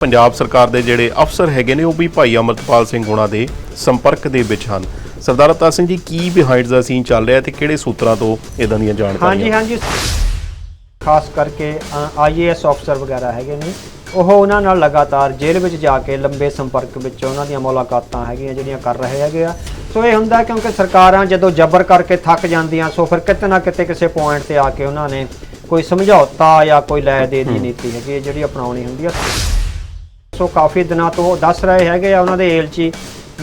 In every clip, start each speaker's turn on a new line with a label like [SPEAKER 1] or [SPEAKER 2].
[SPEAKER 1] ਪੰਜਾਬ ਸਰਕਾਰ ਦੇ ਜਿਹੜੇ ਅਫਸਰ ਹੈਗੇ ਨੇ ਉਹ ਵੀ ਭਾਈ ਅਮਰਤਪਾਲ ਸਿੰਘ ਹੋਣਾ ਦੇ ਸੰਪਰਕ ਦੇ ਵਿੱਚ ਹਨ। ਸਰਦਾਰ ਅਵਤਾਰ ਸਿੰਘ ਜੀ ਕੀ ਬਿਹਾਈਂਡ ਦਾ ਸੀਨ ਚੱਲ ਰਿਹਾ ਤੇ ਕਿਹੜੇ ਸੂਤਰਾਂ ਤੋਂ ਇਦਾਂ ਦੀਆਂ
[SPEAKER 2] ਹਾਂਜੀ
[SPEAKER 1] ਜਾਣਕਾਰੀਆਂ?
[SPEAKER 2] ਹਾਂਜੀ ਖਾਸ ਕਰਕੇ ਆਈਏਐਸ ਅਫਸਰ ਵਗੈਰਾ ਹੈਗੇ ਨੇ। ਉਹ ਉਹਨਾਂ ਨਾਲ ਲਗਾਤਾਰ ਜੇਲ੍ਹ ਵਿੱਚ ਜਾ ਕੇ ਲੰਬੇ ਸੰਪਰਕ ਵਿੱਚ ਉਹਨਾਂ ਦੀਆਂ ਮੁਲਾਕਾਤਾਂ ਹੈਗੀਆਂ ਜਿਹੜੀਆਂ ਕਰ ਰਹੇ ਹੈਗੇ ਆ। ਸੋ ਇਹ ਹੁੰਦਾ ਕਿਉਂਕਿ ਸਰਕਾਰਾਂ ਜਦੋਂ ਜ਼ਬਰ ਕਰਕੇ ਥੱਕ ਜਾਂਦੀਆਂ ਸੋ ਫਿਰ ਕਿਤੇ ਨਾ ਕਿਤੇ ਕਿਸੇ ਪੁਆਇੰਟ ਤੇ ਆ ਕੇ ਉਹਨਾਂ ਨੇ ਕੋਈ ਸਮਝੌਤਾ ਜਾਂ ਕੋਈ ਲੈ ਦੇ ਦੀ ਨੀਤੀ ਹੈਗੀ ਜਿਹੜੀ ਅਪਣਾਉਣੀ ਹੁੰਦੀ ਆ ਸੋ ਕਾਫੀ ਦਿਨਾਂ ਤੋਂ ਦੱਸ ਰਹੇ ਹੈਗੇ ਆ ਉਹਨਾਂ ਦੇ ਏਲਚੀ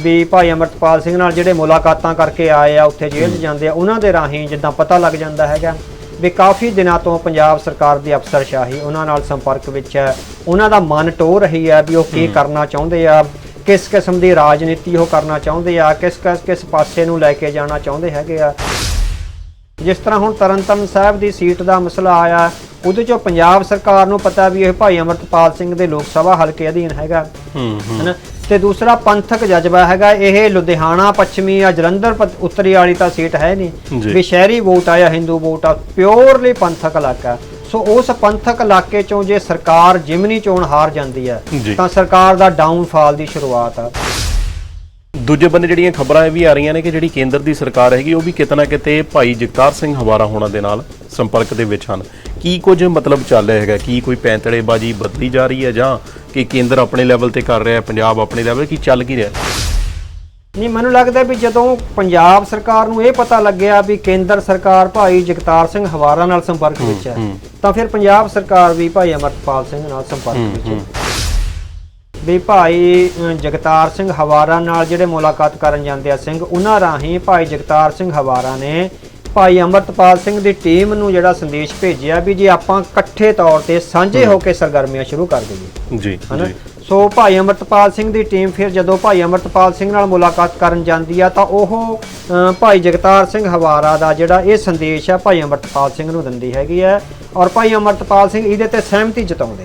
[SPEAKER 2] ਵੀ ਭਾਈ ਅਮਰਤਪਾਲ ਸਿੰਘ ਨਾਲ ਜਿਹੜੇ ਮੁਲਾਕਾਤਾਂ ਕਰਕੇ ਆਏ ਆ ਉੱਥੇ ਜੇਲ੍ਹ 'ਚ ਜਾਂਦੇ ਆ ਉਹਨਾਂ ਦੇ ਰਾਹੀਂ ਜਿੱਦਾਂ ਪਤਾ ਲੱਗ ਜਾਂਦਾ ਹੈਗਾ ਵੀ ਕਾਫੀ ਦਿਨਾਂ ਤੋਂ ਪੰਜਾਬ ਸਰਕਾਰ ਦੀ ਅਫਸਰਸ਼ਾਹੀ ਉਹਨਾਂ ਨਾਲ ਸੰਪਰਕ ਵਿੱਚ ਹੈ। ਉਹਨਾਂ ਦਾ ਮਨ ਟੋ ਰਹੀ ਹੈ ਵੀ ਉਹ ਕੀ ਕਰਨਾ ਚਾਹੁੰਦੇ ਆ ਕਿਸ ਕਿਸਮ ਦੀ ਰਾਜਨੀਤੀ ਉਹ ਕਰਨਾ ਚਾਹੁੰਦੇ ਆ ਕਿਸ ਕਿਸ ਕਿਸ ਪਾਸੇ ਨੂੰ ਲੈ ਕੇ ਜਾਣਾ ਚਾਹੁੰਦੇ ਹੈਗੇ ਆ। ਜਿਸ ਤਰ੍ਹਾਂ ਹੁਣ ਤਰਨਤਾਰਨ ਸਾਹਿਬ ਦੀ ਸੀਟ ਦਾ ਮਸਲਾ ਆਇਆ ਉਹਦੇ ਚੋਂ ਪੰਜਾਬ ਸਰਕਾਰ ਨੂੰ ਪਤਾ ਵੀ ਇਹ ਭਾਈ ਅਮਰਤਪਾਲ ਸਿੰਘ ਦੇ ਲੋਕ ਸਭਾ ਹਲਕੇ ਅਧੀਨ ਹੈਗਾ। ਹਨਾ? ਤੇ ਦੂਸਰਾ ਪੰਥਕ ਜਜ਼ਬਾ ਹੈਗਾ ਇਹ ਲੁਧਿਆਣਾ ਪੱਛਮੀ ਜਾਂ ਜਲੰਧਰ ਉੱਤਰੀ ਵਾਲੀ ਤਾਂ ਸੀਟ ਹੈ ਨਹੀਂ। ਵੀ ਸ਼ਹਿਰੀ ਵੋਟ ਆ ਜਾਂ ਹਿੰਦੂ ਵੋਟ ਆ ਪਿਓਰਲੀ ਪੰਥਕ ਇਲਾਕਾ। ਸੋ ਉਸ ਪੰਥਕ ਇਲਾਕੇ ਚੋਂ ਜੇ ਸਰਕਾਰ ਜਿਮਨੀ ਚੋਣ ਹਾਰ ਜਾਂਦੀ ਹੈ। ਤਾਂ ਸਰਕਾਰ ਦਾ ਡਾਊਨਫਾਲ ਦੀ ਸ਼ੁਰੂਆਤ ਆ।
[SPEAKER 1] ਦੂਜੇ ਬੰਨੇ ਜਿਹੜੀਆਂ ਖਬਰਾਂ ਇਹ ਵੀ ਆ ਰਹੀਆਂ ਨੇ ਕਿ ਜਿਹੜੀ ਕੇਂਦਰ ਦੀ ਸਰਕਾਰ ਹੈਗੀ ਉਹ ਵੀ ਕਿਤੇ ਨਾ ਕਿਤੇ ਭਾਈ ਜਗਤਾਰ ਸਿੰਘ ਹਵਾਰਾ ਹੋਣਾ ਦੇ ਨਾਲ ਸੰਪਰਕ ਦੇ ਵਿੱਚ ਹਨ। ਕੀ ਕੁਝ ਮਤਲਬ ਚੱਲ ਰਿਹਾ ਹੈਗਾ? ਕੀ ਕੋਈ ਪੈਂਤੜੇਬਾਜੀ ਬਦਲੀ ਜਾ ਰਹੀ ਹੈ ਜਾਂ ਕਿ ਕੇਂਦਰ ਆਪਣੇ ਲੈਵਲ ਤੇ ਕਰ ਰਿਹਾ ਹੈ? ਪੰਜਾਬ ਆਪਣੇ ਲੈਵਲ ਕੀ ਚੱਲ ਕੀ ਰਿਹਾ?
[SPEAKER 2] ਨਹੀਂ ਮੈਨੂੰ ਲੱਗਦਾ ਵੀ ਜਦੋਂ ਪੰਜਾਬ ਸਰਕਾਰ ਨੂੰ ਇਹ ਪਤਾ ਲੱਗਿਆ ਵੀ ਕੇਂਦਰ ਸਰਕਾਰ ਭਾਈ ਜਗਤਾਰ ਸਿੰਘ ਹਵਾਰਾ ਨਾਲ ਸੰਪਰਕ ਵਿੱਚ ਹੈ ਤਾਂ ਫਿਰ ਪੰਜਾਬ ਸਰਕਾਰ ਵੀ ਭਾਈ ਅਮਰਪਾਲ ਸਿੰਘ ਨਾਲ ਸੰਪਰਕ ਵਿੱਚ ਹੈ। ਵੀ ਭਾਈ ਜਗਤਾਰ ਸਿੰਘ ਹਵਾਰਾ ਨਾਲ ਜਿਹੜੇ ਮੁਲਾਕਾਤ ਕਰਨ ਜਾਂਦੇ ਆ ਸਿੰਘ ਉਹਨਾਂ ਰਾਹੀਂ ਭਾਈ ਜਗਤਾਰ ਸਿੰਘ ਹਵਾਰਾ ਨੇ ਭਾਈ ਅਮਰਤਪਾਲ ਸਿੰਘ ਦੀ ਟੀਮ ਨੂੰ ਜਿਹੜਾ ਸੰਦੇਸ਼ ਭੇਜਿਆ ਵੀ ਜੇ ਆਪਾਂ ਇਕੱਠੇ ਤੌਰ ਤੇ ਸਾਂਝੇ ਹੋ। ਕੇ ਸਰਗਰਮੀਆਂ ਸ਼ੁਰੂ ਕਰ ਦਈਏ।
[SPEAKER 1] ਜੀ
[SPEAKER 2] ਹਨਾ? ਸੋ ਭਾਈ ਅਮਰਤਪਾਲ ਸਿੰਘ ਦੀ ਟੀਮ ਫਿਰ ਜਦੋਂ ਭਾਈ ਅਮਰਤਪਾਲ ਸਿੰਘ ਨਾਲ ਮੁਲਾਕਾਤ ਕਰਨ ਜਾਂਦੀ ਆ ਤਾਂ ਉਹ ਭਾਈ ਜਗਤਾਰ ਸਿੰਘ ਹਵਾਰਾ ਦਾ ਜਿਹੜਾ ਇਹ ਸੰਦੇਸ਼ ਆ ਭਾਈ ਅਮਰਤਪਾਲ ਸਿੰਘ ਨੂੰ ਦਿੰਦੀ ਹੈਗੀ ਹੈ ਔਰ ਭਾਈ ਅਮਰਤਪਾਲ ਸਿੰਘ ਇਹਦੇ ਤੇ ਸਹਿਮਤੀ ਜਤਾਉਂਦੇ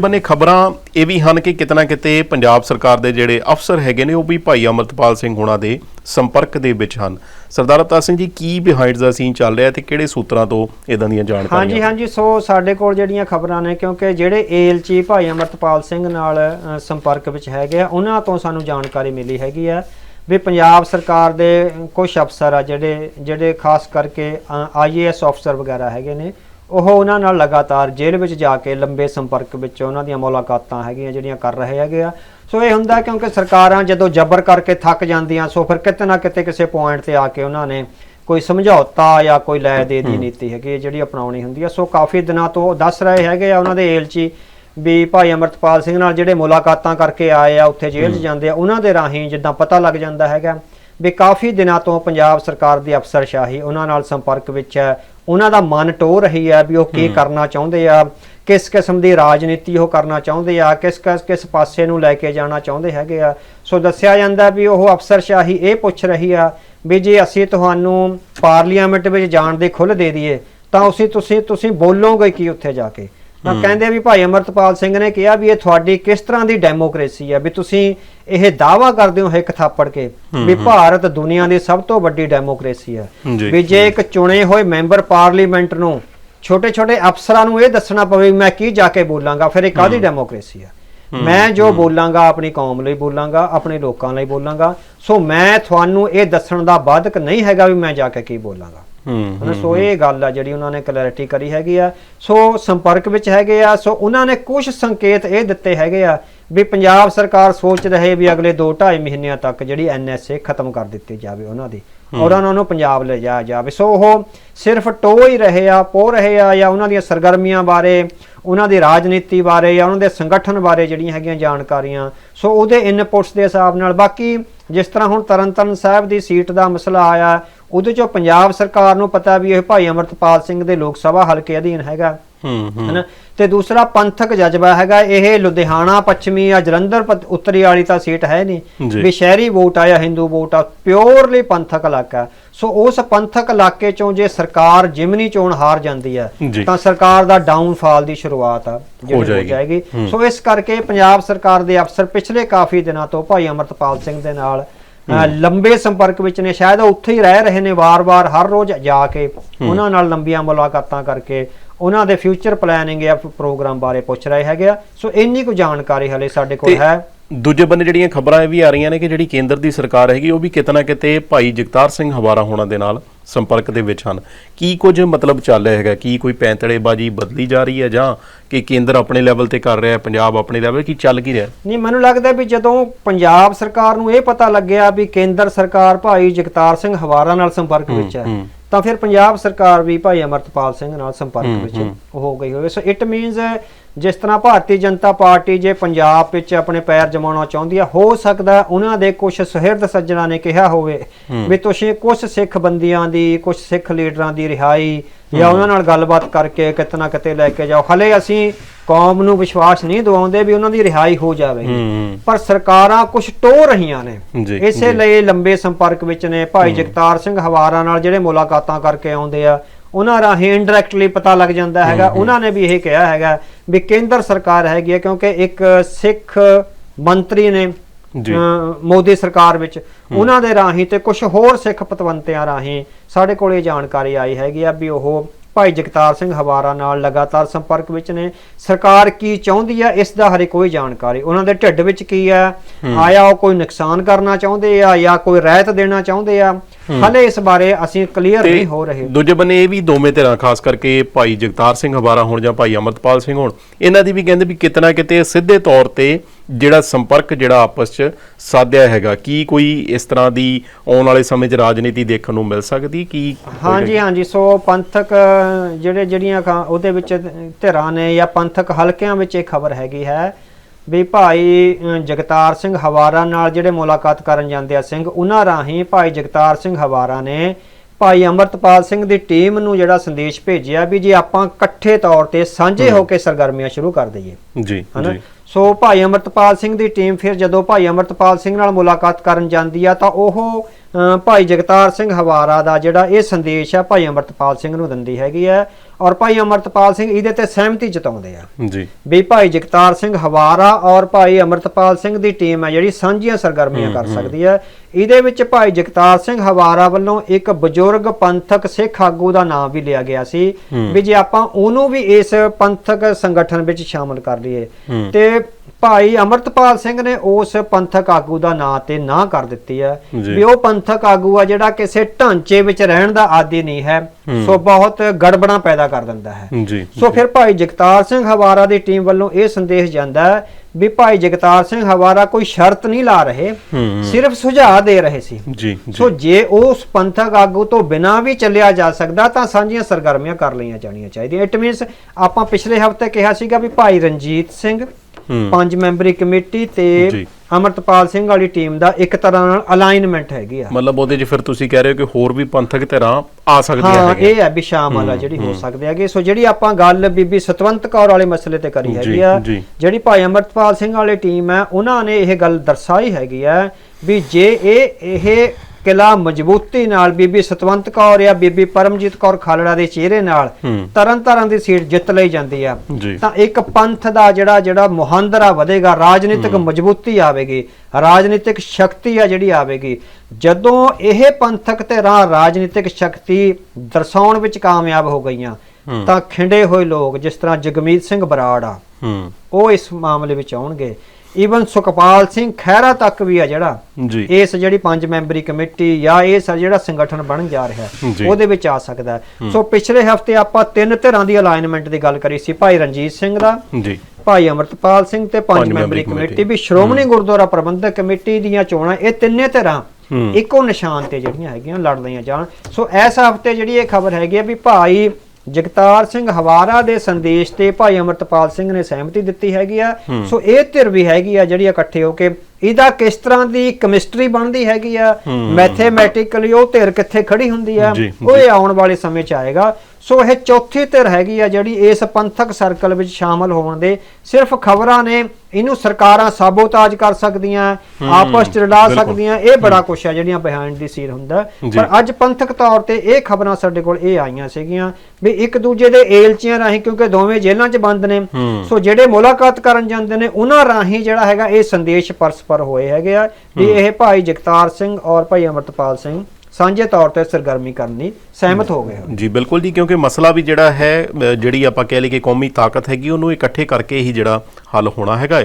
[SPEAKER 1] ਬੰਨੇ ਖਬਰਾਂ ਇਹ ਵੀ ਹਨ ਕਿ ਕਿਤਨਾ ਕਿਤੇ ਪੰਜਾਬ ਸਰਕਾਰ ਦੇ ਜਿਹੜੇ ਅਫਸਰ ਹੈਗੇ ਨੇ, ਉਹ ਵੀ ਭਾਈ ਅਮਰਤਪਾਲ ਸਿੰਘ ਹੋਣਾ ਦੇ ਸੰਪਰਕ ਦੇ ਵਿੱਚ ਹਨ। ਸਰਦਾਰ ਅਵਤਾਰ ਸਿੰਘ ਜੀ, ਕੀ ਬਿਹਾਈਂਡ ਦਾ ਸੀਨ ਚੱਲ ਰਿਹਾ ਤੇ ਕਿਹੜੇ ਸੂਤਰਾਂ ਤੋਂ ਇਦਾਂ ਦੀਆਂ
[SPEAKER 2] ਹਾਂਜੀ
[SPEAKER 1] ਜਾਣਕਾਰੀਆਂ?
[SPEAKER 2] ਹਾਂਜੀ ਸੋ ਸਾਡੇ ਕੋਲ ਜਿਹੜੀਆਂ ਖਬਰਾਂ ਨੇ, ਕਿਉਂਕਿ ਜਿਹੜੇ ਏਲਚੀ ਭਾਈ ਅਮਰਤਪਾਲ ਸਿੰਘ ਨਾਲ ਸੰਪਰਕ ਵਿੱਚ ਹੈਗੇ ਆ, ਉਹਨਾਂ ਤੋਂ ਸਾਨੂੰ ਜਾਣਕਾਰੀ ਮਿਲੀ ਹੈਗੀ ਆ ਵੀ ਪੰਜਾਬ ਸਰਕਾਰ ਦੇ ਕੁਝ ਅਫਸਰ ਆ ਜਿਹੜੇ ਜਿਹੜੇ ਖਾਸ ਕਰਕੇ ਆਈਏਐਸ ਅਫਸਰ ਵਗੈਰਾ ਹੈਗੇ ਨੇ ਉਹ ਉਹਨਾਂ ਨਾਲ ਲਗਾਤਾਰ ਜੇਲ੍ਹ ਵਿੱਚ ਜਾ ਕੇ ਲੰਬੇ ਸੰਪਰਕ ਵਿੱਚ ਉਹਨਾਂ ਦੀਆਂ ਮੁਲਾਕਾਤਾਂ ਹੈਗੀਆਂ ਜਿਹੜੀਆਂ ਕਰ ਰਹੇ ਹੈਗੇ ਆ। ਸੋ ਇਹ ਹੁੰਦਾ ਕਿਉਂਕਿ ਸਰਕਾਰਾਂ ਜਦੋਂ ਜ਼ਬਰ ਕਰਕੇ ਥੱਕ ਜਾਂਦੀਆਂ ਸੋ ਫਿਰ ਕਿਤੇ ਨਾ ਕਿਤੇ ਕਿਸੇ ਪੁਆਇੰਟ ਤੇ ਆ ਕੇ ਉਹਨਾਂ ਨੇ ਕੋਈ ਸਮਝੌਤਾ ਜਾਂ ਕੋਈ ਲੈ ਦੇ ਦੀ ਨੀਤੀ ਹੈਗੀ ਜਿਹੜੀ ਅਪਣਾਉਣੀ ਹੁੰਦੀ ਹੈ। ਸੋ ਕਾਫੀ ਦਿਨਾਂ ਤੋਂ ਦੱਸ ਰਹੇ ਹੈਗੇ ਆ ਉਹਨਾਂ ਦੇ ਏਲਚੀ ਵੀ ਭਾਈ ਅਮਰਤਪਾਲ ਸਿੰਘ ਨਾਲ ਜਿਹੜੇ ਮੁਲਾਕਾਤਾਂ ਕਰਕੇ ਆਏ ਆ ਉੱਥੇ ਜੇਲ੍ਹ 'ਚ ਜਾਂਦੇ ਆ ਉਹਨਾਂ ਦੇ ਰਾਹੀਂ ਜਿੱਦਾਂ ਪਤਾ ਲੱਗ ਜਾਂਦਾ ਹੈਗਾ। ਵੀ ਕਾਫੀ ਦਿਨਾਂ ਤੋਂ ਪੰਜਾਬ ਸਰਕਾਰ ਦੀ ਅਫਸਰਸ਼ਾਹੀ ਉਹਨਾਂ ਨਾਲ ਸੰਪਰਕ ਵਿੱਚ ਹੈ। ਉਹਨਾਂ ਦਾ ਮਨ ਟੋ ਰਹੀ ਹੈ ਵੀ ਉਹ ਕੀ ਕਰਨਾ ਚਾਹੁੰਦੇ ਆ ਕਿਸ ਕਿਸਮ ਦੀ ਰਾਜਨੀਤੀ ਉਹ ਕਰਨਾ ਚਾਹੁੰਦੇ ਆ ਕਿਸ ਕਿਸ ਪਾਸੇ ਨੂੰ ਲੈ ਕੇ ਜਾਣਾ ਚਾਹੁੰਦੇ ਹੈਗੇ ਆ। ਸੋ ਦੱਸਿਆ ਜਾਂਦਾ ਵੀ ਉਹ ਅਫਸਰਸ਼ਾਹੀ ਇਹ ਪੁੱਛ ਰਹੀ ਆ ਵੀ ਜੇ ਅਸੀਂ ਤੁਹਾਨੂੰ ਪਾਰਲੀਮੈਂਟ ਵਿੱਚ ਜਾਣ ਦੇ ਖੁੱਲ੍ਹ ਦੇ ਦਈਏ ਤਾਂ ਉਸੇ ਤੁਸੀਂ ਤੁਸੀਂ ਬੋਲੋਗੇ ਕੀ ਉੱਥੇ ਜਾ ਕੇ? ਤਾਂ ਕਹਿੰਦੇ ਵੀ ਭਾਈ ਅਮਰਤਪਾਲ ਸਿੰਘ ਨੇ ਕਿਹਾ ਵੀ ਇਹ ਤੁਹਾਡੀ ਕਿਸ ਤਰ੍ਹਾਂ ਦੀ ਡੈਮੋਕ੍ਰੇਸੀ ਹੈ ਵੀ ਤੁਸੀਂ ਇਹ ਦਾਵਾ ਕਰਦੇ ਹੋ ਇੱਕ ਥਾਪੜ ਕੇ ਵੀ ਭਾਰਤ ਦੁਨੀਆ ਦੀ ਸਭ ਤੋਂ ਵੱਡੀ ਡੈਮੋਕ੍ਰੇਸੀ ਹੈ। ਵੀ ਜੇ ਇੱਕ ਚੁਣੇ ਹੋਏ ਮੈਂਬਰ ਪਾਰਲੀਮੈਂਟ ਨੂੰ ਛੋਟੇ ਛੋਟੇ ਅਫਸਰਾਂ ਨੂੰ ਇਹ ਦੱਸਣਾ ਪਵੇ ਮੈਂ ਕੀ ਜਾ ਕੇ ਬੋਲਾਂਗਾ ਫਿਰ ਇਹ ਕਾਹਦੀ ਡੈਮੋਕ੍ਰੇਸੀ ਹੈ ਮੈਂ ਜੋ ਬੋਲਾਂਗਾ ਆਪਣੀ ਕੌਮ ਲਈ ਬੋਲਾਂਗਾ ਆਪਣੇ ਲੋਕਾਂ ਲਈ ਬੋਲਾਂਗਾ। ਸੋ ਮੈਂ ਤੁਹਾਨੂੰ ਇਹ ਦੱਸਣ ਦਾ ਬਾਧਕ ਨਹੀਂ ਹੈਗਾ ਵੀ ਮੈਂ ਜਾ ਕੇ ਕੀ ਬੋਲਾਂਗਾ।
[SPEAKER 1] ਹੂੰ
[SPEAKER 2] ਸੋ ਇਹ ਗੱਲ ਆ ਜਿਹੜੀ ਉਹਨਾਂ ਨੇ ਕਲੈਰਿਟੀ ਕਰੀ ਹੈਗੀ ਆ। ਸੋ ਸੰਪਰਕ ਵਿੱਚ ਹੈਗੇ ਆ ਸੋ ਉਹਨਾਂ ਨੇ ਕੁਝ ਸੰਕੇਤ ਇਹ ਦਿੱਤੇ ਹੈਗੇ ਆ ਵੀ ਪੰਜਾਬ ਸਰਕਾਰ ਸੋਚ ਰਹੇ ਵੀ ਅਗਲੇ 2.5 ਮਹੀਨਿਆਂ ਤੱਕ ਜਿਹੜੀ ਐਨਐਸਏ ਖਤਮ ਕਰ ਦਿੱਤੀ ਜਾਵੇ ਉਹਨਾਂ ਦੀ ਔਰ ਉਹਨਾਂ ਨੂੰ ਪੰਜਾਬ ਲੈ ਜਾਇਆ ਜਾਵੇ। ਸੋ ਉਹ ਸਿਰਫ ਟੋ ਹੀ ਰਹੇ ਆ ਪੋ ਰਹੇ ਆ ਜਾਂ ਉਹਨਾਂ ਦੀਆਂ ਸਰਗਰਮੀਆਂ ਬਾਰੇ ਉਹਨਾਂ ਦੀ ਰਾਜਨੀਤੀ ਬਾਰੇ ਜਾਂ ਉਹਨਾਂ ਦੇ ਸੰਗਠਨ ਬਾਰੇ ਜਿਹੜੀਆਂ ਹੈਗੀਆਂ ਜਾਣਕਾਰੀਆਂ ਸੋ ਉਹਦੇ ਇਨਪੁਟਸ ਦੇ ਹਿਸਾਬ ਨਾਲ। ਬਾਕੀ ਜਿਸ ਤਰ੍ਹਾਂ ਹੁਣ ਤਰਨਤਾਰਨ ਸਾਹਿਬ ਦੀ ਸੀਟ ਦਾ ਮਸਲਾ ਆਇਆ ਉਹਦੇ ਚੋਂ ਪੰਜਾਬ ਸਰਕਾਰ ਨੂੰ ਪਤਾ ਵੀ ਇਹ ਭਾਈ ਅਮਰਤਪਾਲ ਸਿੰਘ ਦੇ ਲੋਕ ਸਭਾ ਹਲਕੇ ਅਧੀਨ ਹੈਗਾ।
[SPEAKER 1] ਹੂੰ ਹੂੰ।
[SPEAKER 2] ਹਨਾ? ਤੇ ਦੂਸਰਾ ਪੰਥਕ ਜਜ਼ਬਾ ਹੈਗਾ ਇਹ ਲੁਧਿਆਣਾ ਪੱਛਮੀ ਜਾਂ ਜਲੰਧਰ ਉੱਤਰੀ ਵਾਲੀ ਤਾਂ ਸੀਟ ਹੈ ਨਹੀਂ। ਵੀ ਸ਼ਹਿਰੀ ਵੋਟ ਆ ਜਾਂ ਹਿੰਦੂ ਵੋਟ ਆ ਪਿਓਰਲੀ ਪੰਥਕ ਇਲਾਕਾ। ਸੋ ਉਸ ਪੰਥਕ ਇਲਾਕੇ ਚੋਂ ਜੇ ਸਰਕਾਰ ਜਿਮਨੀ ਚੋਣ ਹਾਰ ਜਾਂਦੀ ਹੈ। ਤਾਂ ਸਰਕਾਰ ਦਾ ਡਾਊਨਫਾਲ ਦੀ ਸ਼ੁਰੂਆਤ ਆ ਜਿਹੜੀ
[SPEAKER 1] ਜਾਏਗੀ।
[SPEAKER 2] ਜਾਏਗੀ। ਸੋ ਇਸ ਕਰਕੇ ਪੰਜਾਬ ਸਰਕਾਰ ਦੇ ਅਫਸਰ ਪਿਛਲੇ ਕਾਫੀ ਦਿਨਾਂ ਤੋਂ ਭਾਈ ਅਮਰਤਪਾਲ ਸਿੰਘ ਦੇ ਨਾਲ ਲੰਬੇ ਸੰਪਰਕ ਵਿੱਚ ਨੇ ਸ਼ਾਇਦ ਉੱਥੇ ਹੀ ਰਹਿ ਰਹੇ ਨੇ ਵਾਰ-ਵਾਰ ਹਰ ਰੋਜ਼ ਜਾ ਕੇ ਉਹਨਾਂ ਨਾਲ ਲੰਬੀਆਂ ਮੁਲਾਕਾਤਾਂ ਕਰਕੇ ਉਹਨਾਂ ਦੇ ਫਿਊਚਰ ਪਲੈਨਿੰਗ ਜਾਂ ਪ੍ਰੋਗਰਾਮ ਬਾਰੇ ਪੁੱਛ ਰਹੇ ਹੈਗੇ ਆ। ਸੋ ਇੰਨੀ ਕੁ ਜਾਣਕਾਰੀ ਹਲੇ ਸਾਡੇ ਕੋਲ ਹੈ।
[SPEAKER 1] ਦੂਜੇ ਬੰਨੇ ਜਿਹੜੀਆਂ ਖਬਰਾਂ ਇਹ ਵੀ ਆ ਰਹੀਆਂ ਨੇ ਕਿ ਜਿਹੜੀ ਕੇਂਦਰ ਦੀ ਸਰਕਾਰ ਹੈਗੀ ਉਹ ਵੀ ਕਿਤੇ ਨਾ ਕਿਤੇ ਭਾਈ ਜਗਤਾਰ ਸਿੰਘ ਹਵਾਰਾ ਹੋਣਾ ਦੇ ਨਾਲ ਸੰਪਰਕ ਦੇ ਵਿੱਚ ਹਨ ਕੀ ਕੁਝ ਮਤਲਬ ਚੱਲ ਰਿਹਾ ਹੈਗਾ ਕੀ ਕੋਈ ਪੈਂਤੜੇਬਾਜੀ ਬਦਲੀ ਜਾ ਰਹੀ ਹੈ ਜਾਂ ਕਿ ਕੇਂਦਰ ਆਪਣੇ ਲੈਵਲ ਤੇ ਕਰ ਰਿਹਾ ਹੈ ਪੰਜਾਬ ਆਪਣੇ ਲੈਵਲ ਕੀ ਚੱਲ ਕੀ ਰਿਹਾ?
[SPEAKER 2] ਨਹੀਂ ਮੈਨੂੰ ਲੱਗਦਾ ਵੀ ਜਦੋਂ ਪੰਜਾਬ ਸਰਕਾਰ ਨੂੰ ਇਹ ਪਤਾ ਲੱਗਿਆ ਵੀ ਕੇਂਦਰ ਸਰਕਾਰ ਭਾਈ ਜਗਤਾਰ ਸਿੰਘ ਹਵਾਰਾ ਨਾਲ ਸੰਪਰਕ ਵਿੱਚ ਹੂੰ। ਤਾਂ ਫਿਰ ਪੰਜਾਬ ਸਰਕਾਰ ਵੀ ਭਾਈ ਅਮਰਤਪਾਲ ਸਿੰਘ ਨਾਲ ਸੰਪਰਕ ਵਿੱਚ ਹੋ ਗਈ ਹੋਵੇ ਸੋ ਇਟ ਮੀਨਸ ਜਿਸ ਤਰ੍ਹਾਂ ਭਾਰਤੀ ਜਨਤਾ ਪਾਰਟੀ ਜੇ ਪੰਜਾਬ ਵਿੱਚ ਆਪਣੇ ਪੈਰ ਜਮਾਉਣਾ ਚਾਹੁੰਦੀ ਆ ਹੋ ਸਕਦਾ ਉਹਨਾਂ ਦੇ ਕੁਝ ਸੁਹਿਰਦ ਸੱਜਣਾ ਨੇ ਕਿਹਾ ਹੋਵੇ ਵੀ ਤੁਸੀਂ ਕੁਝ ਸਿੱਖ ਬੰਦੀਆਂ ਦੀ ਕੁਝ ਸਿੱਖ ਲੀਡਰਾਂ ਦੀ ਰਿਹਾਈ ਜਾਂ ਉਹਨਾਂ ਨਾਲ ਗੱਲਬਾਤ ਕਰਕੇ ਕਿਤੇ ਨਾ ਕਿਤੇ ਲੈ ਕੇ ਜਾਓ। ਹਲੇ ਅਸੀਂ ਕੌਮ ਨੂੰ ਵਿਸ਼ਵਾਸ ਨਹੀਂ ਦਿਵਾਉਂਦੇ ਵੀ ਉਹਨਾਂ ਦੀ ਰਿਹਾਈ ਹੋ ਜਾਵੇਗੀ
[SPEAKER 1] ਹੂੰ
[SPEAKER 2] ਪਰ ਸਰਕਾਰਾਂ ਕੁਝ ਟੋ ਰਹੀਆਂ ਨੇ। ਇਸੇ ਲਈ ਲੰਬੇ ਸੰਪਰਕ ਵਿੱਚ ਨੇ ਭਾਈ ਜਗਤਾਰ ਸਿੰਘ ਹਵਾਰਾ ਨਾਲ ਜਿਹੜੇ ਮੁਲਾਕਾਤਾਂ ਕਰਕੇ ਆਉਂਦੇ ਆ ਉਹਨਾਂ ਰਾਹੀਂ ਇਨਡਾਇਰੈਕਟਲੀ ਪਤਾ ਲੱਗ ਜਾਂਦਾ ਹੈਗਾ। ਉਹਨਾਂ ਨੇ ਵੀ ਇਹ ਕਿਹਾ ਹੈਗਾ ਵੀ ਕੇਂਦਰ ਸਰਕਾਰ ਹੈਗੀ ਹੈ ਕਿਉਂਕਿ ਇੱਕ ਸਿੱਖ ਮੰਤਰੀ ਨੇ ਮੋਦੀ ਸਰਕਾਰ ਵਿੱਚ ਉਹਨਾਂ ਦੇ ਰਾਹੀਂ ਤੇ ਕੁਝ ਹੋਰ ਸਿੱਖ ਪਤਵੰਤਿਆਂ ਰਾਹੀਂ ਸਾਡੇ ਕੋਲ ਇਹ ਜਾਣਕਾਰੀ ਆਈ ਹੈਗੀ ਆ ਵੀ ਉਹ ਭਾਈ ਜਗਤਾਰ ਸਿੰਘ ਹਵਾਰਾ ਨਾਲ ਲਗਾਤਾਰ ਸੰਪਰਕ ਵਿੱਚ ਨੇ। ਸਰਕਾਰ ਕੀ ਚਾਹੁੰਦੀ ਆ ਇਸ ਦਾ ਹਰੇ ਕੋਈ ਜਾਣਕਾਰੀ? ਉਹਨਾਂ ਦੇ ਢਿੱਡ ਵਿੱਚ ਕੀ ਆ? ਆਇਆ ਉਹ ਕੋਈ ਨੁਕਸਾਨ ਕਰਨਾ ਚਾਹੁੰਦੇ ਆ ਜਾਂ ਕੋਈ ਰਹਿਤ ਦੇਣਾ ਚਾਹੁੰਦੇ ਆ? ਹਲੇ ਇਸ ਬਾਰੇ ਅਸੀਂ ਕਲੀਅਰ ਨਹੀਂ ਹੋ ਰਹੇ।
[SPEAKER 1] ਦੂਜੇ ਬੰਨੇ ਇਹ ਵੀ ਦੋਵੇਂ ਧਿਰਾਂ ਖਾਸ ਕਰਕੇ ਭਾਈ ਜਗਤਾਰ ਸਿੰਘ ਹਵਾਰਾ ਹੋਣ ਜਾਂ ਭਾਈ ਅਮਰਤਪਾਲ ਸਿੰਘ ਹੋਣ ਇਹਨਾਂ ਦੀ ਵੀ ਕਹਿੰਦੇ ਵੀ ਕਿਤਨਾ ਕਿਤੇ ਸਿੱਧੇ ਤੌਰ ਤੇ ਜਿਹੜਾ ਸੰਪਰਕ ਜਿਹੜਾ ਆਪਸ 'ਚ ਸਾਧਿਆ ਹੈਗਾ ਕੀ ਕੋਈ ਇਸ ਤਰ੍ਹਾਂ ਦੀ ਆਉਣ ਵਾਲੇ ਸਮੇਂ 'ਚ ਰਾਜਨੀਤੀ ਦੇਖਣ ਨੂੰ ਮਿਲ ਸਕਦੀ ਕੀ
[SPEAKER 2] ਹਾਂਜੀ ਹਾਂਜੀ ਸੋ ਪੰਥਕ ਜਿਹੜੇ ਜਿਹੜੀਆਂ ਉਹਦੇ ਵਿੱਚ ਧਿਰਾਂ ਨੇ ਜਾਂ ਪੰਥਕ ਹਲਕਿਆਂ ਵਿੱਚ ਇਹ ਖਬਰ ਹੈਗੀ ਹੈ ਵੀ ਭਾਈ ਜਗਤਾਰ ਸਿੰਘ ਹਵਾਰਾ ਨਾਲ ਜਿਹੜੇ ਮੁਲਾਕਾਤ ਕਰਨ ਜਾਂਦੇ ਆ ਸਿੰਘ ਉਹਨਾਂ ਰਾਹੀਂ ਭਾਈ ਜਗਤਾਰ ਸਿੰਘ ਹਵਾਰਾ ਨੇ ਭਾਈ ਅਮਰਤਪਾਲ ਸਿੰਘ ਦੀ ਟੀਮ ਨੂੰ ਜਿਹੜਾ ਸੰਦੇਸ਼ ਭੇਜਿਆ ਵੀ ਜੇ ਆਪਾਂ ਇਕੱਠੇ ਤੌਰ ਤੇ ਸਾਂਝੇ ਹੋ। ਕੇ ਸਰਗਰਮੀਆਂ ਸ਼ੁਰੂ ਕਰ ਦਈਏ।
[SPEAKER 1] ਜੀ
[SPEAKER 2] ਹਨਾ? ਸੋ ਭਾਈ ਅਮਰਤਪਾਲ ਸਿੰਘ ਦੀ ਟੀਮ ਫਿਰ ਜਦੋਂ ਭਾਈ ਅਮਰਤਪਾਲ ਸਿੰਘ ਨਾਲ ਮੁਲਾਕਾਤ ਕਰਨ ਜਾਂਦੀ ਆ ਤਾਂ ਉਹ ਭਾਈ ਜਗਤਾਰ ਸਿੰਘ ਹਵਾਰਾ ਦਾ ਜਿਹੜਾ ਇਹ ਸੰਦੇਸ਼ ਆ ਭਾਈ ਅਮਰਤਪਾਲ ਸਿੰਘ ਨੂੰ ਦਿੰਦੀ ਹੈਗੀ ਆ ਔਰ ਭਾਈ ਅਮਰਤਪਾਲ ਸਿੰਘ ਇਹਦੇ ਤੇ ਸਹਿਮਤੀ ਜਤਾਉਂਦੇ ਆ।
[SPEAKER 1] ਜੀ।
[SPEAKER 2] ਵੀ ਭਾਈ ਜਗਤਾਰ ਸਿੰਘ ਹਵਾਰਾ ਔਰ ਭਾਈ ਅਮਰਤਪਾਲ ਸਿੰਘ ਦੀ ਟੀਮ ਹੈ ਜਿਹੜੀ ਸਾਂਝੀਆਂ ਸਰਗਰਮੀਆਂ ਕਰ ਸਕਦੀ ਹੈ। ਇਹਦੇ ਵਿੱਚ ਭਾਈ ਜਗਤਾਰ ਸਿੰਘ ਹਵਾਰਾ ਵੱਲੋਂ ਇੱਕ ਬਜ਼ੁਰਗ ਪੰਥਕ ਸਿੱਖ ਆਗੂ ਦਾ ਨਾਮ ਵੀ ਲਿਆ ਗਿਆ ਸੀ। ਵੀ ਜੇ ਆਪਾਂ ਉਹਨੂੰ ਵੀ ਇਸ ਪੰਥਕ ਸੰਗਠਨ ਵਿੱਚ ਸ਼ਾਮਲ ਕਰ ਲਈਏ ਤੇ ਭਾਈ ਅਮਰਤਪਾਲ ਸਿੰਘ ਨੇ ਉਸ ਪੰਥਕ ਆਗੂ ਦਾ ਨਾਂ ਤੇ ਨਾ ਕਰ ਦਿੱਤੀ ਹੈ। ਵੀ ਉਹ ਪੰਥਕ ਆਗੂ ਆ ਜਿਹੜਾ ਕਿਸੇ ਢਾਂਚੇ ਵਿੱਚ ਰਹਿਣ ਦਾ ਆਦੀ ਨਹੀਂ ਹੈ ਸੋ ਬਹੁਤ ਗੜਬੜਾਂ ਪੈਦਾ ਕਰ ਦਿੰਦਾ ਹੈ।
[SPEAKER 1] ਜੀ।
[SPEAKER 2] ਸੋ ਫਿਰ ਭਾਈ ਜਗਤਾਰ ਸਿੰਘ ਹਵਾਰਾ ਦੀ ਟੀਮ ਵੱਲੋਂ ਇਹ ਸੰਦੇਸ਼ ਜਾਂਦਾ ਹੈ ਵੀ ਭਾਈ ਜਗਤਾਰ ਸਿੰਘ ਹਵਾਰਾ ਕੋਈ ਸ਼ਰਤ ਨਹੀਂ ਲਾ ਰਹੇ ਸਿਰਫ ਸੁਝਾਅ ਦੇ ਰਹੇ ਸੀ।
[SPEAKER 1] ਜੀ
[SPEAKER 2] ਸੋ
[SPEAKER 1] ਜੀ
[SPEAKER 2] ਉਸ ਪੰਥਕ ਆਗੂ ਤੋਂ ਬਿਨਾਂ ਵੀ ਚੱਲਿਆ ਜਾ ਸਕਦਾ ਤਾਂ ਸਾਂਝੀਆਂ ਸਰਗਰਮੀਆਂ ਕਰ ਲਈਆਂ ਜਾਣੀਆਂ ਚਾਹੀਦੀਆਂ। ਇਟ ਮੀਨਸ ਆਪਾਂ ਪਿਛਲੇ ਹਫ਼ਤੇ ਕਿਹਾ ਸੀਗਾ ਵੀ ਭਾਈ ਰਣਜੀਤ ਸਿੰਘ ਪੰਜ ਮੈਂਬਰੀ ਕਮੇਟੀ ਤੇ। ਅਮਰਤਪਾਲ ਸਿੰਘ ਵਾਲੀ ਟੀਮ ਦਾ ਇੱਕ ਤਰ੍ਹਾਂ ਨਾਲ ਅਲਾਈਨਮੈਂਟ ਹੈਗੀ ਆ।
[SPEAKER 1] ਮਤਲਬ ਉਹਦੇ 'ਚ ਫਿਰ ਤੁਸੀਂ ਕਹਿ ਰਹੇ ਹੋ ਕਿ ਹੋਰ ਵੀ ਪੰਥਕ ਧਿਰਾਂ ਆ ਸਕਦੀਆਂ
[SPEAKER 2] ਹਾਂ ਇਹ ਹੈ ਵੀ ਸ਼ਾਮਲ ਆ ਜਿਹੜੀ ਹੋ। ਸਕਦੇ ਹੈਗੇ। ਸੋ ਜਿਹੜੀ ਆਪਾਂ ਗੱਲ ਬੀਬੀ ਸਤਵੰਤ ਕੌਰ ਵਾਲੇ ਮਸਲੇ ਤੇ ਕਰੀ ਹੈਗੀ ਆ। ਜਿਹੜੀ ਭਾਈ ਅਮਰਤਪਾਲ ਸਿੰਘ ਵਾਲੀ ਟੀਮ ਹੈ ਉਹਨਾਂ ਨੇ ਇਹ ਗੱਲ ਦਰਸਾਈ ਹੈਗੀ ਆ ਵੀ ਜੇ ਇਹ ਇਹ ਕਿਲਾ ਮਜ਼ਬੂਤੀ ਨਾਲ ਬੀਬੀ ਸਤਵੰਤ ਕੌਰ ਜਾਂ ਬੀਬੀ ਪਰਮਜੀਤ ਕੌਰ ਖਾਲੜਾ ਦੇ ਚਿਹਰੇ ਨਾਲ ਤਰਨ ਤਾਰਨ ਦੀ ਸੀਟ ਜਿੱਤ ਲਈ ਜਾਂਦੀ ਆ। ਤਾਂ ਇੱਕ ਪੰਥ ਦਾ ਜਿਹੜਾ ਜਿਹੜਾ ਮੁਹਾਂਦਰਾ ਵਧੇਗਾ ਰਾਜਨੀਤਿਕ ਮਜ਼ਬੂਤੀ ਆਵੇਗੀ ਰਾਜਨੀਤਿਕ ਸ਼ਕਤੀ ਆ ਜਿਹੜੀ ਆਵੇਗੀ ਜਦੋਂ ਇਹ ਪੰਥਕ ਤੇ ਰਾ ਰਾਜਨੀਤਿਕ ਸ਼ਕਤੀ ਦਰਸਾਉਣ ਵਿੱਚ ਕਾਮਯਾਬ ਹੋ ਗਈਆਂ। ਤਾਂ ਖਿੰਡੇ ਹੋਏ ਲੋਕ ਜਿਸ ਤਰ੍ਹਾਂ ਜਗਮੀਤ ਸਿੰਘ ਬਰਾੜ ਆ
[SPEAKER 1] ਹੂੰ।
[SPEAKER 2] ਉਹ ਇਸ ਮਾਮਲੇ ਵਿੱਚ ਆਉਣਗੇ। ਈਵਨ ਸੁਖਪਾਲ ਸਿੰਘ ਖਹਿਰਾ ਤੱਕ ਵੀ ਆ ਜਿਹੜਾ
[SPEAKER 1] ਜੀ।
[SPEAKER 2] ਇਸ ਜਿਹੜੀ ਪੰਜ ਮੈਂਬਰੀ ਕਮੇਟੀ ਜਾਂ ਇਹ ਸਾ ਜਿਹੜਾ ਸੰਗਠਨ ਬਣਨ ਜਾ ਰਿਹਾ ਉਹਦੇ ਵਿੱਚ ਆ ਸਕਦਾ ਸੋ ਪਿਛਲੇ ਹਫ਼ਤੇ ਆਪਾਂ ਤਿੰਨ ਧਿਰਾਂ ਦੀ ਅਲਾਈਨਮੈਂਟ ਦੀ ਗੱਲ ਕਰੀ ਸੀ ਭਾਈ ਰਣਜੀਤ ਸਿੰਘ ਦਾ
[SPEAKER 1] ਜੀ।
[SPEAKER 2] ਭਾਈ ਅਮਰਤਪਾਲ ਸਿੰਘ ਤੇ ਪੰਜ ਮੈਂਬਰੀ ਕਮੇਟੀ। ਵੀ ਸ਼੍ਰੋਮਣੀ ਗੁਰਦੁਆਰਾ ਪ੍ਰਬੰਧਕ ਕਮੇਟੀ ਦੀਆਂ ਚੋਣਾਂ ਇਹ ਤਿੰਨੇ ਧਿਰਾਂ। ਇੱਕੋ ਨਿਸ਼ਾਨ ਤੇ ਜਿਹੜੀਆਂ ਹੈਗੀਆਂ ਲੜਦੀਆਂ ਜਾਣ। ਸੋ ਇਸ ਹਫ਼ਤੇ ਜਿਹੜੀ ਇਹ ਖਬਰ ਹੈਗੀ ਆ ਵੀ ਭਾਈ ਜਗਤਾਰ ਸਿੰਘ ਹਵਾਰਾ ਦੇ ਸੰਦੇਸ਼ ਤੇ ਭਾਈ ਅਮਰਤਪਾਲ ਸਿੰਘ ਨੇ ਸਹਿਮਤੀ ਦਿੱਤੀ ਹੈਗੀ ਆ। ਸੋ ਇਹ ਧਿਰ ਵੀ ਹੈਗੀ ਆ ਜਿਹੜੀ ਇਕੱਠੇ ਹੋ ਕੇ ਇਹਦਾ ਕਿਸ ਤਰ੍ਹਾਂ ਦੀ ਕੈਮਿਸਟਰੀ ਬਣਦੀ ਹੈਗੀ ਆ? ਮੈਥੇਮੈਟਿਕਲੀ ਉਹ ਧਿਰ ਕਿੱਥੇ ਖੜੀ ਹੁੰਦੀ ਆ? ਉਹ ਇਹ ਆਉਣ ਵਾਲੇ ਸਮੇਂ 'ਚ ਆਏਗਾ। ਸੋ ਇਹ ਚੌਥੀ ਧਿਰ ਹੈਗੀ ਆ ਜਿਹੜੀ ਇਸ ਪੰਥਕ ਸਰਕਲ ਵਿੱਚ ਸ਼ਾਮਲ ਹੋਣ ਦੇ ਸਿਰਫ ਖਬਰਾਂ ਨੇ ਇਹਨੂੰ ਸਰਕਾਰਾਂ ਸਾਬੋਤਾਜ ਕਰ ਸਕਦੀਆਂ ਆਪਸ 'ਚ ਰਲਾ। ਸਕਦੀਆਂ ਇਹ ਬੜਾ ਕੁਛ ਆ ਜਿਹੜੀਆਂ ਬਿਹਾਈਂਡ ਦੀ ਸੀਨ ਹੁੰਦਾ। ਪਰ ਅੱਜ ਪੰਥਕ ਤੌਰ ਤੇ ਇਹ ਖਬਰਾਂ ਸਾਡੇ ਕੋਲ ਇਹ ਆਈਆਂ ਸੀਗੀਆਂ ਵੀ ਇੱਕ ਦੂਜੇ ਦੇ ਏਲਚੀਆਂ ਰਾਹੀਂ ਕਿਉਂਕਿ ਦੋਵੇਂ ਜੇਲ੍ਹਾਂ 'ਚ ਬੰਦ ਨੇ। ਸੋ ਜਿਹੜੇ ਮੁਲਾਕਾਤ ਕਰਨ ਜਾਂਦੇ ਨੇ ਉਹਨਾਂ ਰਾਹੀਂ ਜਿਹੜਾ ਹੈਗਾ ਇਹ ਸੰਦੇਸ਼ ਪਰਸਪਰ ਹੋਏ ਹੈਗੇ ਆ। ਵੀ ਇਹ ਭਾਈ ਜਗਤਾਰ ਸਿੰਘ ਔਰ ਭਾਈ ਅਮਰਤਪਾਲ ਸਿੰਘ ਸਾਂਝੇ ਤੌਰ ਤੇ ਸਰਗਰਮੀ ਕਰਨ ਲਈ ਸਹਿਮਤ ਹੋ ਗਏ
[SPEAKER 1] ਜੀ ਬਿਲਕੁਲ ਜੀ ਕਿਉਂਕਿ ਮਸਲਾ ਵੀ ਜਿਹੜਾ ਹੈ ਜਿਹੜੀ ਆਪਾਂ ਕਹਿ ਲਈਏ ਕੌਮੀ ਤਾਕਤ ਹੈਗੀ ਉਹਨੂੰ ਇਕੱਠੇ ਕਰਕੇ ਹੀ ਜਿਹੜਾ ਹੱਲ ਹੋਣਾ ਹੈਗਾ ਹੈ।